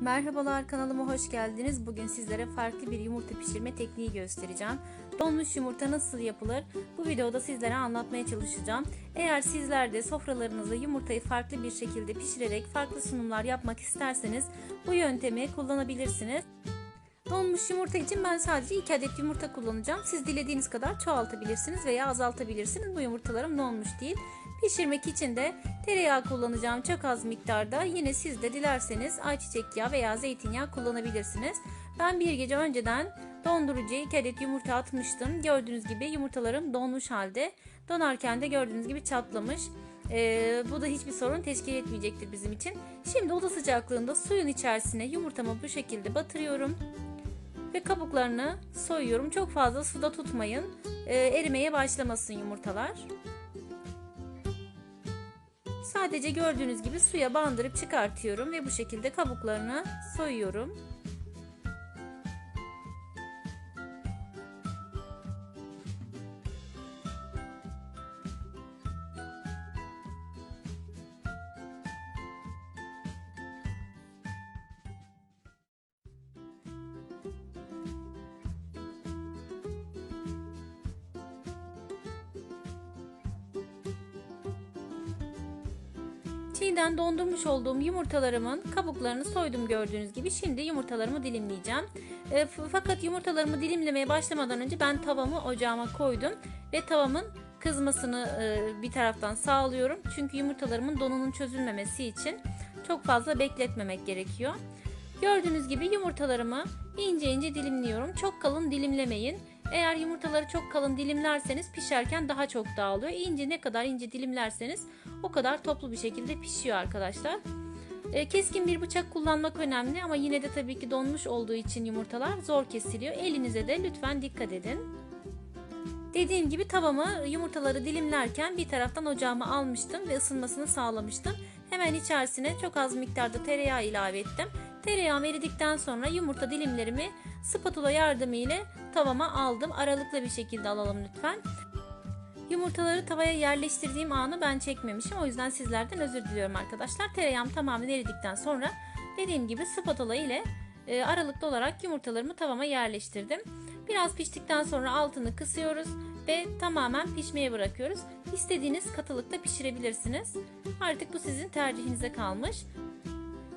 Merhabalar kanalıma hoş geldiniz. Bugün sizlere farklı bir yumurta pişirme tekniği göstereceğim. Donmuş yumurta nasıl yapılır? Bu videoda sizlere anlatmaya çalışacağım. Eğer sizler de sofralarınızda yumurtayı farklı bir şekilde pişirerek farklı sunumlar yapmak isterseniz bu yöntemi kullanabilirsiniz. Donmuş yumurta için ben sadece 2 adet yumurta kullanacağım. Siz dilediğiniz kadar çoğaltabilirsiniz veya azaltabilirsiniz. Bu yumurtalarım donmuş değil. Pişirmek için de tereyağı kullanacağım çok az miktarda. Yine siz de dilerseniz ayçiçek yağı veya zeytinyağı kullanabilirsiniz. Ben bir gece önceden dondurucuya 2 adet yumurta atmıştım. Gördüğünüz gibi yumurtalarım donmuş halde. Donarken de gördüğünüz gibi çatlamış. Ee, bu da hiçbir sorun teşkil etmeyecektir bizim için. Şimdi oda sıcaklığında suyun içerisine yumurtamı bu şekilde batırıyorum ve kabuklarını soyuyorum. Çok fazla suda tutmayın. Ee, erimeye başlamasın yumurtalar. Sadece gördüğünüz gibi suya bandırıp çıkartıyorum ve bu şekilde kabuklarını soyuyorum. Çiğden dondurmuş olduğum yumurtalarımın kabuklarını soydum gördüğünüz gibi. Şimdi yumurtalarımı dilimleyeceğim. E, fakat yumurtalarımı dilimlemeye başlamadan önce ben tavamı ocağıma koydum ve tavamın kızmasını e, bir taraftan sağlıyorum. Çünkü yumurtalarımın donunun çözülmemesi için çok fazla bekletmemek gerekiyor. Gördüğünüz gibi yumurtalarımı ince ince dilimliyorum. Çok kalın dilimlemeyin. Eğer yumurtaları çok kalın dilimlerseniz pişerken daha çok dağılıyor. İnce ne kadar ince dilimlerseniz o kadar toplu bir şekilde pişiyor arkadaşlar. E, keskin bir bıçak kullanmak önemli ama yine de tabii ki donmuş olduğu için yumurtalar zor kesiliyor. Elinize de lütfen dikkat edin. Dediğim gibi tavamı yumurtaları dilimlerken bir taraftan ocağıma almıştım ve ısınmasını sağlamıştım. Hemen içerisine çok az miktarda tereyağı ilave ettim. Tereyağım eridikten sonra yumurta dilimlerimi spatula yardımıyla tavama aldım. Aralıklı bir şekilde alalım lütfen. Yumurtaları tavaya yerleştirdiğim anı ben çekmemişim. O yüzden sizlerden özür diliyorum arkadaşlar. Tereyağım tamamen eridikten sonra dediğim gibi spatula ile e, aralıklı olarak yumurtalarımı tavama yerleştirdim. Biraz piştikten sonra altını kısıyoruz ve tamamen pişmeye bırakıyoruz. İstediğiniz katılıkta pişirebilirsiniz. Artık bu sizin tercihinize kalmış.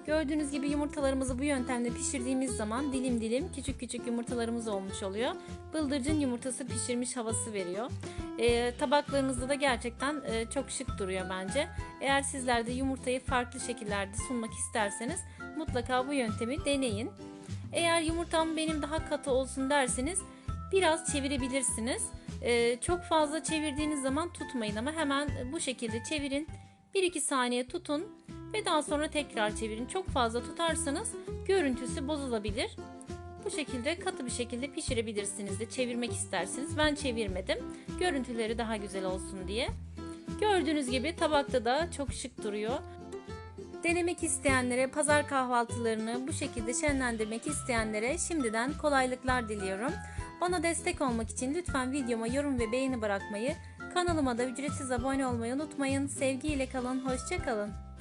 Gördüğünüz gibi yumurtalarımızı bu yöntemle pişirdiğimiz zaman dilim dilim küçük küçük yumurtalarımız olmuş oluyor. Bıldırcın yumurtası pişirmiş havası veriyor. E, tabaklarınızda da gerçekten e, çok şık duruyor bence. Eğer sizler de yumurtayı farklı şekillerde sunmak isterseniz mutlaka bu yöntemi deneyin. Eğer yumurtam benim daha katı olsun derseniz biraz çevirebilirsiniz. E, çok fazla çevirdiğiniz zaman tutmayın ama hemen bu şekilde çevirin. 1-2 saniye tutun ve daha sonra tekrar çevirin. Çok fazla tutarsanız görüntüsü bozulabilir. Bu şekilde katı bir şekilde pişirebilirsiniz de çevirmek isterseniz. Ben çevirmedim. Görüntüleri daha güzel olsun diye. Gördüğünüz gibi tabakta da çok şık duruyor. Denemek isteyenlere, pazar kahvaltılarını bu şekilde şenlendirmek isteyenlere şimdiden kolaylıklar diliyorum. Bana destek olmak için lütfen videoma yorum ve beğeni bırakmayı, kanalıma da ücretsiz abone olmayı unutmayın. Sevgiyle kalın, hoşçakalın.